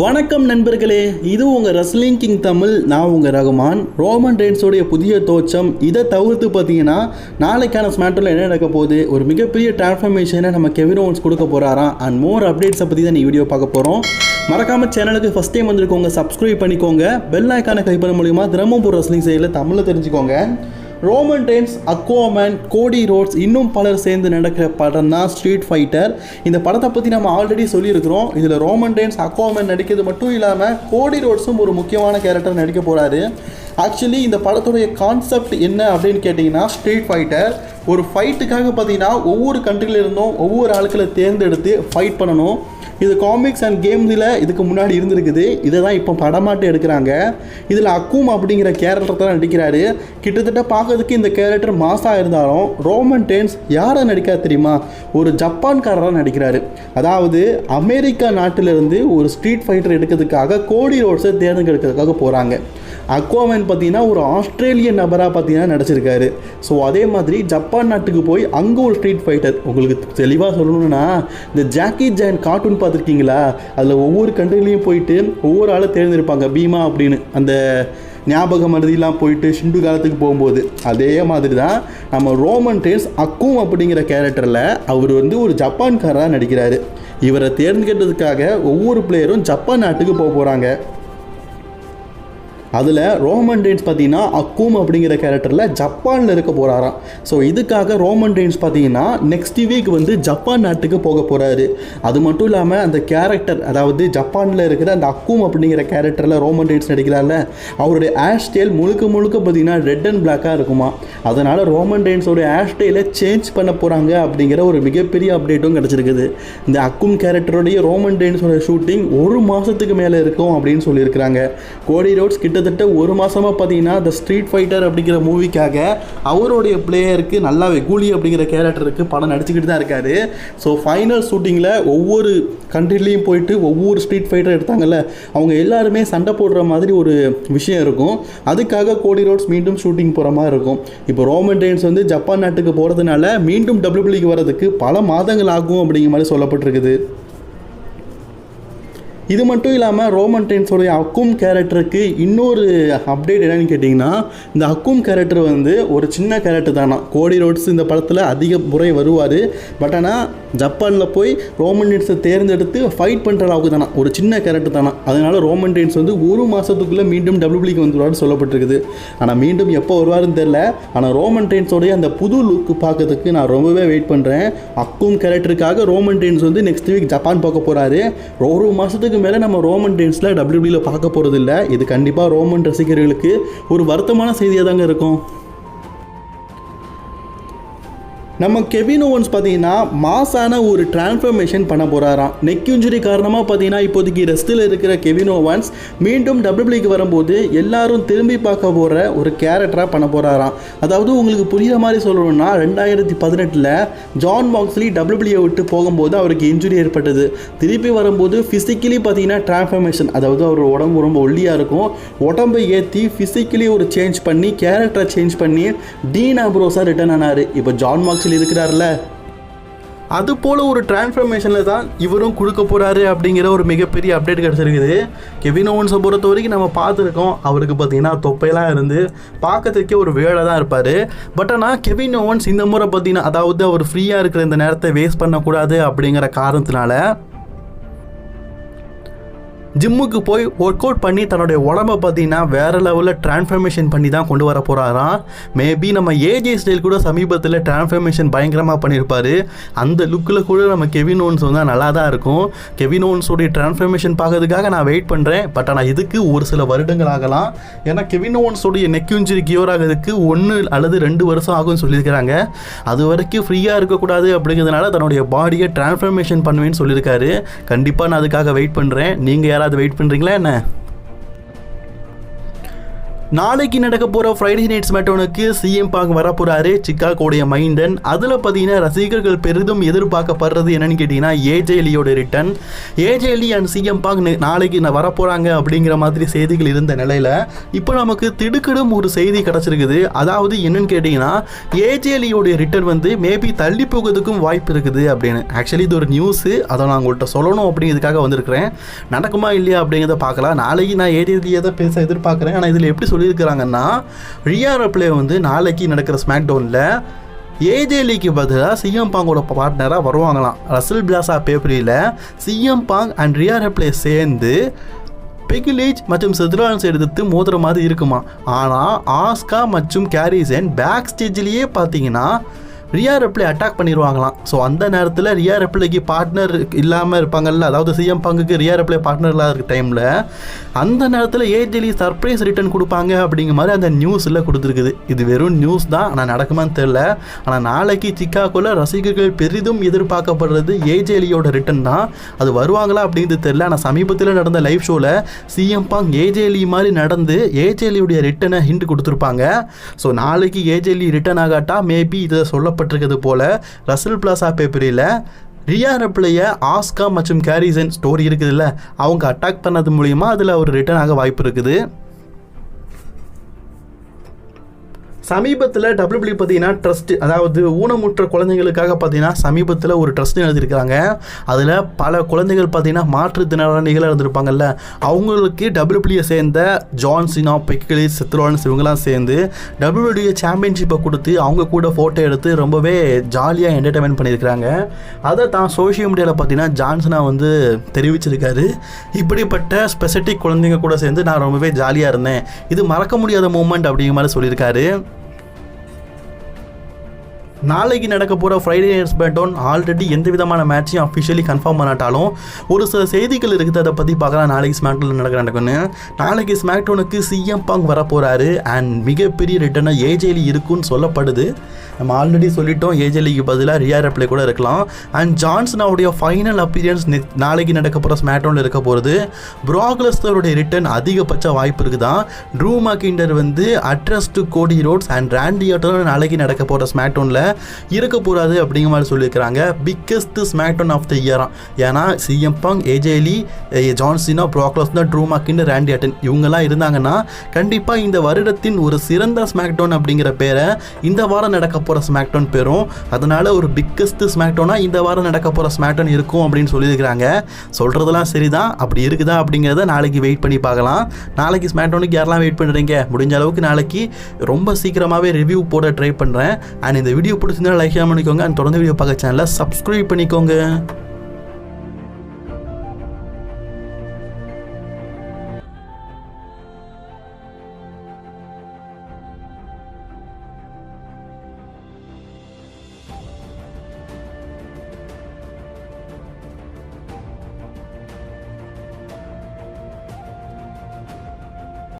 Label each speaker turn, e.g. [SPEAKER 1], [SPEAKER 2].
[SPEAKER 1] வணக்கம் நண்பர்களே இது உங்கள் ரெஸ்லிங் கிங் தமிழ் நான் உங்கள் ரகுமான். ரோமன் ரெயின்ஸோடைய புதிய தோற்றம் இதை தவிர்த்து பார்த்தீங்கன்னா நாளைக்கான ஸ்மேட்டரில் என்ன நடக்க போகுது ஒரு மிகப்பெரிய டிரான்ஸ்ஃபர்மேஷனை நம்ம கெவின் ஓன்ஸ் கொடுக்க போகிறாராம் அண்ட் மோர் அப்டேட்ஸை பற்றி தான் நீ வீடியோ பார்க்க போகிறோம் மறக்காமல் சேனலுக்கு ஃபஸ்ட் டைம் வந்திருக்கோங்க சப்ஸ்கிரைப் பண்ணிக்கோங்க பெல் ஐக்கான கைப்பட மூலியமாக தினமும் ஒரு ரெஸ்லிங் செயலில் தமிழில் தெரிஞ்சுக்கோங்க. ரோமன் டென்ஸ் அக்வாமேன் கோடி ரோட்ஸ் இன்னும் பலர் சேர்ந்து நடக்கிற படம் தான் ஸ்ட்ரீட் ஃபைட்டர் இந்த படத்தை பற்றி நம்ம ஆல்ரெடி சொல்லியிருக்கிறோம். இதில் ரோமன் டென்ஸ் அக்வாமேன் நடிக்கிறது மட்டும் இல்லாமல் கோடி ரோட்ஸும் ஒரு முக்கியமான கேரக்டர் நடிக்க போகிறாரு ஆக்சுவலி இந்த படத்துடைய கான்செப்ட் என்ன அப்படின்னு கேட்டிங்கன்னா ஸ்ட்ரீட் ஃபைட்டர் ஒரு ஃபைட்டுக்காக பார்த்தீங்கன்னா ஒவ்வொரு கண்ட்ரிலிருந்தும் ஒவ்வொரு ஆட்களை தேர்ந்தெடுத்து ஃபைட் பண்ணணும். இது காமிக்ஸ் அண்ட் கேம்ஸில் இதுக்கு முன்னாடி இருந்திருக்குது. இதை தான் இப்போ படமாட்டு எடுக்கிறாங்க. இதில் அக்கும் அப்படிங்கிற கேரக்டர் தான் நடிக்கிறாரு. கிட்டத்தட்ட பார்க்கறதுக்கு இந்த கேரக்டர் மாசாக இருந்தாலும் ரோமன் டேன்ஸ் யாரை நடிக்காது தெரியுமா? ஒரு ஜப்பான்காரராக நடிக்கிறாரு. அதாவது அமெரிக்கா நாட்டிலிருந்து ஒரு ஸ்ட்ரீட் ஃபைட்டர் எடுக்கிறதுக்காக கோடி ரோட்ஸை தேர்ந்தெடுக்கிறதுக்காக போகிறாங்க அக்வாமேன் பார்த்தீங்கன்னா ஒரு ஆஸ்திரேலிய நபராக பார்த்தீங்கன்னா நடிச்சிருக்காரு. ஸோ அதே மாதிரி ஜப்பான் நாட்டுக்கு போய் அங்கே ஒரு ஸ்ட்ரீட் ஃபைட்டர் உங்களுக்கு தெளிவாக சொல்லணும்னா இந்த ஜாக்கி ஜான் கார்ட்டூன் பார்த்துருக்கீங்களா? அதில் ஒவ்வொரு கண்ட்ரிலையும் போயிட்டு ஒவ்வொரு ஆளை தேர்ந்தெடுப்பாங்க. பீமா அப்படின்னு அந்த ஞாபக மருதிலாம் போயிட்டு ஷிண்டு காலத்துக்கு போகும்போது. அதே மாதிரி தான் நம்ம ரோமன் டேஸ் அக்கும் அப்படிங்கிற கேரக்டரில் அவர் வந்து ஒரு ஜப்பான்காரராக நடிக்கிறாரு. இவரை தேர்ந்தெடுக்கிறதுக்காக ஒவ்வொரு பிளேயரும் ஜப்பான் நாட்டுக்கு போக போகிறாங்க அதில் ரோமன் ரெயின்ஸ் பார்த்தீங்கன்னா அக்கூம் அப்படிங்கிற கேரக்டரில் ஜப்பானில் இருக்க போகிறாராம் ஸோ இதுக்காக ரோமன் ரெயின்ஸ் பார்த்தீங்கன்னா நெக்ஸ்ட் வீக் வந்து ஜப்பான் நாட்டுக்கு போக போகிறாரு அது மட்டும் இல்லாமல் அந்த கேரக்டர் அதாவது ஜப்பானில் இருக்கிற அந்த அக்கூம் அப்படிங்கிற கேரக்டரில் ரோமன் ரெயின்ஸ் நடிக்கிறார்ல அவருடைய ஹேர் ஸ்டைல் முழுக்க முழுக்க பார்த்தீங்கன்னா ரெட் அண்ட் பிளாக்காக இருக்குமா? அதனால் ரோமன் ரெயின்ஸோட ஹேர் ஸ்டைலை சேஞ்ச் பண்ண போகிறாங்க அப்படிங்கிற ஒரு மிகப்பெரிய அப்டேட்டும் கிடச்சிருக்குது. இந்த அக்கும் கேரக்டருடைய ரோமன் ரெயின்ஸோட ஷூட்டிங் ஒரு மாதத்துக்கு மேலே இருக்கும் அப்படின்னு சொல்லியிருக்கிறாங்க. கோடி ரோட்ஸ் கிட்ட கிட்டத்தட்ட ஒரு மாதமாக பார்த்தீங்கன்னா த ஸ்ட்ரீட் ஃபைட்டர் அப்படிங்கிற மூவிக்காக அவருடைய பிளேயருக்கு நல்லாவே கூலி அப்படிங்கிற கேரக்டருக்கு படம் நடிச்சுக்கிட்டு தான் இருக்காரு. ஸோ ஃபைனல் ஷூட்டிங்கில் ஒவ்வொரு கண்ட்ரிலையும் போயிட்டு ஒவ்வொரு ஸ்ட்ரீட் ஃபைட்டர் எடுத்தாங்கல்ல அவங்க எல்லாருமே சண்டை போடுற மாதிரி ஒரு விஷயம் இருக்கும். அதுக்காக கோடி ரோட்ஸ் மீண்டும் ஷூட்டிங் போகிற மாதிரி இருக்கும். இப்போ ரோமன் ரெயின்ஸ் வந்து ஜப்பான் நாட்டுக்கு போகிறதுனால மீண்டும் டபிள்யூபிள்யூக்கு வர்றதுக்கு பல மாதங்கள் ஆகும் அப்படிங்கிற மாதிரி சொல்லப்பட்டிருக்குது. இது மட்டும் இல்லாமல் ரோமன் டென்ஸோடைய அக்கும் கேரக்டருக்கு இன்னொரு அப்டேட் என்னன்னு கேட்டிங்கன்னா இந்த அக்கும் கேரக்டர் வந்து ஒரு சின்ன கேரக்டர் தானா கோடி ரோட்ஸ் இந்த படத்தில் அதிக முறை வருவார். பட் ஆனால் ஜப்பானில் போய் ரோமன் டென்ஸை தேர்ந்தெடுத்து ஃபைட் பண்ணுற அளவுக்கு தானா. ஒரு சின்ன கேரக்டர் தானா. அதனால் ரோமன் டென்ஸ் வந்து ஒரு மாதத்துக்குள்ளே மீண்டும் டபிள்யூபிளிக்கு வந்துடுவார்னு சொல்லப்பட்டிருக்குது. ஆனால் மீண்டும் எப்போ வருவாருன்னு தெரில ஆனால் ரோமன் டென்ஸோடைய அந்த புது லுக் பார்க்கறதுக்கு நான் ரொம்பவே வெயிட் பண்ணுறேன் அக்கும் கேரக்டருக்காக ரோமன் டென்ஸ் வந்து நெக்ஸ்ட் வீக் ஜப்பான் பார்க்க போகிறாரு ஒரு மாதத்துக்கு மேலே நம்ம ரோமன் டென்ஸில் டபிள்யூபியில் பார்க்க போகிறதில்ல இது கண்டிப்பாக ரோமன் ரசிகர்களுக்கு ஒரு வருத்தமான செய்தியாக தாங்க இருக்கும். நம்ம கெவின் ஓவன்ஸ் பார்த்தீங்கன்னா மாசான ஒரு டிரான்ஸ்ஃபர்மேஷன் பண்ண போகிறாராம் நெக் இன்ஜுரி காரணமாக பார்த்தீங்கன்னா இப்போதைக்கு ரெஸ்ட்டில் இருக்கிற கெவின் ஓவன்ஸ் மீண்டும் டபிள்யூபிளிக்கு வரும்போது எல்லாரும் திரும்பி பார்க்க போகிற ஒரு கேரக்டராக பண்ண போகிறாராம் அதாவது உங்களுக்கு புரிகிற மாதிரி சொல்லணும்னா ரெண்டாயிரத்தி பதினெட்டில் ஜான் பாக்ஸ்லி டபிள்யூபிளியை விட்டு போகும்போது அவருக்கு இன்ஜுரி ஏற்பட்டது. திருப்பி வரும்போது ஃபிசிக்கலி பார்த்தீங்கன்னா டிரான்ஸ்ஃபர்மேஷன் அதாவது அவர் உடம்பு ரொம்ப ஒல்லியாக இருக்கும். உடம்பை ஏற்றி ஃபிசிக்கலி ஒரு சேஞ்ச் பண்ணி கேரக்டரை சேஞ்ச் பண்ணி டீன் அப்ரோஸாக ரிட்டர்ன் ஆனார். இப்போ ஜான் மார்க்ஸில் இருக்கிறார்ல அது போல் ஒரு டிரான்ஸ்ஃபர்மேஷனில் தான் இவரும் கொடுக்க போகிறாரு அப்படிங்கிற ஒரு மிகப்பெரிய அப்டேட் கிடச்சிருக்குது. கெவின் ஓவன்ஸை பொறுத்த வரைக்கும் நம்ம பார்த்துருக்கோம் அவருக்கு பார்த்தீங்கன்னா தொப்பையெல்லாம் இருந்து பார்க்கறதுக்கே ஒரு வேலை தான் இருப்பார். பட் ஆனால் கெவின் ஓவன்ஸ் இந்த முறை பார்த்தீங்கன்னா அதாவது அவர் ஃப்ரீயாக இருக்கிற இந்த நேரத்தை வேஸ்ட் பண்ணக்கூடாது அப்படிங்கிற காரணத்தினால ஜிம்முக்கு போய் ஒர்க் அவுட் பண்ணி தன்னுடைய உடம்பை பார்த்தீங்கன்னா வேறு லெவலில் டிரான்ஸ்ஃபர்மேஷன் பண்ணி தான் கொண்டு வர போகிறாராம் மேபி நம்ம ஏஜே ஸ்டைல் கூட சமீபத்தில் டிரான்ஸ்ஃபர்மேஷன் பயங்கரமாக பண்ணியிருப்பார் அந்த லுக்கில் கூட நம்ம கெவின் ஓன்ஸ் வந்தால் நல்லா தான் இருக்கும். கெவின் ஓன்ஸோடைய டிரான்ஸ்ஃபர்மேஷன் பார்க்கறதுக்காக நான் வெயிட் பண்ணுறேன் பட் ஆனால் இதுக்கு ஒரு சில வருடங்கள் ஆகலாம். ஏன்னா கெவின் ஓன்ஸோடைய நெக் இன்ஜுரி கியூர் ஆகிறதுக்கு ஒன்று அல்லது ரெண்டு வருஷம் ஆகும்னு சொல்லியிருக்கிறாங்க. அது வரைக்கும் ஃப்ரீயாக இருக்கக்கூடாது அப்படிங்கிறதுனால தன்னுடைய பாடியை டிரான்ஸ்ஃபர்மேஷன் பண்ணுவேன்னு சொல்லியிருக்காரு. கண்டிப்பாக நான் அதுக்காக வெயிட் பண்ணுறேன் நீங்கள் யாராவது வெயிட் பண்ணுறீங்களா என்ன? நாளைக்கு நடக்க போகிற ஃப்ரைடே நைட்ஸ் மேட்டோனுக்கு சிஎம் பாக் வரப்போறாரு சிக்காகோடைய மைண்டன். அதில் பார்த்தீங்கன்னா ரசிகர்கள் பெரிதும் எதிர்பார்க்கப்படுறது என்னன்னு கேட்டிங்கன்னா ஏஜேலியோட return AJ Lee and CM Punk நாளைக்கு நான் வர அப்படிங்கிற மாதிரி செய்திகள் இருந்த நிலையில் இப்போ நமக்கு திடுக்கிடும் ஒரு செய்தி கிடச்சிருக்குது. அதாவது என்னன்னு கேட்டிங்கன்னா ஏஜேலியோடைய ரிட்டன் வந்து மேபி தள்ளி போகிறதுக்கும் வாய்ப்பு இருக்குது அப்படின்னு. ஆக்சுவலி இது ஒரு நியூஸு அதை நான் உங்கள்கிட்ட சொல்லணும் அப்படிங்கிறதுக்காக வந்திருக்கிறேன். நடக்குமா இல்லையா அப்படிங்கிறத பார்க்கலாம். நாளைக்கு நான் ஏஜேலியை தான் பேச எதிர்பார்க்குறேன். ஆனால் இதில் எப்படி சொல்லியிருக்கிறாங்கன்னா ரியா ரப்ளே வந்து நாளைக்கு நடக்கிற ஸ்மாக் டவுனில் ஏஜேலிக்கு பதிலாக சிஎம் பாங்கோட பார்ட்னராக வருவாங்களாம். ரசல் பிளாசா பேப்பரியில் CM Punk and Rhea Ripley சேர்ந்து பெகிலேஜ் மற்றும் செத்ரான்ஸ் எடுத்து மோதுற மாதிரி இருக்குமா ஆனால் ஆஸ்கா மற்றும் கேரிசன் பேக் ஸ்டேஜ்லேயே பார்த்தீங்கன்னா ரியா ரெப்ளை அட்டாக் பண்ணிடுவாங்களாம் ஸோ அந்த நேரத்தில் ரியா ரெப்ளைக்கு பார்ட்னர் இல்லாமல் இருப்பாங்கல்ல அதாவது சிஎம் பங்குக்கு ரியா ரெப்ளை பார்ட்னர் இல்லாத இருக்க டைமில் அந்த நேரத்தில் ஏஜெலி சர்ப்ரைஸ் ரிட்டர்ன் கொடுப்பாங்க அப்படிங்கிற மாதிரி அந்த நியூஸில் கொடுத்துருக்குது. இது வெறும் நியூஸ் தான் ஆனால் நடக்குமான்னு தெரில ஆனால் நாளைக்கு சிக்காகோவில் ரசிகர்கள் பெரிதும் எதிர்பார்க்கப்படுறது ஏஜேலியோட ரிட்டன் தான். அது வருவாங்களா அப்படிங்கிறது தெரில ஆனால் சமீபத்தில் நடந்த லைவ் ஷோவில் சிஎம் பாங் ஏஜேலி மாதிரி நடந்து ஏஜேலியுடைய ரிட்டனை ஹிண்ட் கொடுத்துருப்பாங்க. ஸோ நாளைக்கு ஏஜேலி ரிட்டன் ஆகாட்டா மேபி இதை சொல்லப்பட்டிருக்கிறது போல ரசல் பிளாசா பேப்பரியில் ரியா ரப்ளைய ஆஸ்கா மற்றும் கேரிசன் ஸ்டோரி இருக்குதுல்ல அவங்க அட்டாக் பண்ணது மூலியமா அதில் ஒரு ரிட்டர்ன் ஆக வாய்ப்பு இருக்குது. சமீபத்தில் டபிள்யூபிள்யூ பார்த்தீங்கன்னா ட்ரஸ்ட் அதாவது ஊனமுற்ற குழந்தைங்களுக்காக பார்த்தீங்கன்னா சமீபத்தில் ஒரு ட்ரஸ்ட் எழுதியிருக்கிறாங்க. அதில் பல குழந்தைகள் பார்த்தீங்கன்னா மாற்றுத்திறனாளிகளாக இருந்திருப்பாங்கல்ல. அவங்களுக்கு டபிள்யூபிள்யூ சேர்ந்த ஜான்சினா பெக்கிலி செத்ரோன்ஸ் இவங்கெல்லாம் சேர்ந்து டபிள்யூபிள்யூ சாம்பியன்ஷிப்பை கொடுத்து அவங்க கூட ஃபோட்டோ எடுத்து ரொம்பவே ஜாலியாக என்டர்டைன்மெண்ட் பண்ணியிருக்கிறாங்க. அதை தான் சோஷியல் மீடியாவில் பார்த்தீங்கன்னா ஜான்சனா வந்து தெரிவிச்சிருக்காரு. இப்படிப்பட்ட ஸ்பெசிஃபிக் குழந்தைங்க கூட சேர்ந்து நான் ரொம்பவே ஜாலியாக இருந்தேன். இது மறக்க முடியாத மூமெண்ட் அப்படிங்கிற மாதிரி சொல்லியிருக்காரு. நாளைக்கு நடக்க போகிற ஃப்ரைடே நைட் ஸ்பேட்டோன் ஆல்ரெடி எந்த விதமான மேட்சையும் அஃபிஷியலி கன்ஃபார்ம் பண்ணாட்டாலும் ஒரு சில செய்திகள் இருக்குது அதை பற்றி பார்க்கலாம். நாளைக்கு ஸ்மாக்டோனில் நடக்கிற நடக்குன்னு நாளைக்கு ஸ்மாக்டோனுக்கு சிஎம் பாங் வரப்போகிறாரு அண்ட் மிகப்பெரிய ரிட்டர்னாக ஏஜேலி இருக்குன்னு சொல்லப்படுது. நம்ம ஆல்ரெடி சொல்லிட்டோம் ஏஜேலிக்கு பதிலாக ரியா ரெப்ளே கூட இருக்கலாம். அண்ட் ஜான்சனாவுடைய ஃபைனல் அப்பீரியன்ஸ் நாளைக்கு நடக்க போகிற ஸ்மாக்டோனில் இருக்க போகிறது ப்ராக்லஸ்டருடைய ரிட்டர்ன் அதிகபட்ச வாய்ப்பு இருக்குதான். ட்ரூ மாக்கிண்டர் வந்து address to Cody Rhodes and Randy auto நாளைக்கு நடக்க போகிற ஸ்மாக்டோனில் இருக்க போகிறாது அப்படிங்கிற மாதிரி சொல்லியிருக்கிறாங்க. பிக்கஸ்ட் ஸ்மாக்டவுன் ஆஃப் த இயரா ஏன்னா CM punk AJ Lee John Cena Brock Lesnar Drew மாக்கின் Randy Orton இவங்கெல்லாம் இருந்தாங்கன்னா கண்டிப்பாக இந்த வருடத்தின் ஒரு சிறந்த ஸ்மாக்டவுன் அப்படிங்கிற பேரை இந்த வாரம் நடக்க போகிற ஸ்மாக்டவுன் பெறும். அதனால் ஒரு பிக்கஸ்ட் ஸ்மாக்டவுனாக இந்த வாரம் நடக்க போகிற ஸ்மாக்டவுன் இருக்கும் அப்படின்னு சொல்லியிருக்கிறாங்க. சொல்கிறதெல்லாம் சரிதான். அப்படி இருக்குதா அப்படிங்கிறத நாளைக்கு வெயிட் பண்ணி பார்க்கலாம். நாளைக்கு ஸ்மாக்டவுனுக்கு யாரெல்லாம் வெயிட் பண்ணுறீங்க முடிஞ்ச அளவுக்கு நாளைக்கு ரொம்ப சீக்கிரமாகவே ரிவ்யூ போட ட்ரை பண்ணுறேன் அண்ட் இந்த வீடியோ பிடிச்சிருந்தா லைக் பண்ணிக்கோங்க அண்ட் தொடர்ந்து வீடியோ பார்க்க சேனலை சப்ஸ்கிரைப் பண்ணிக்கோங்க.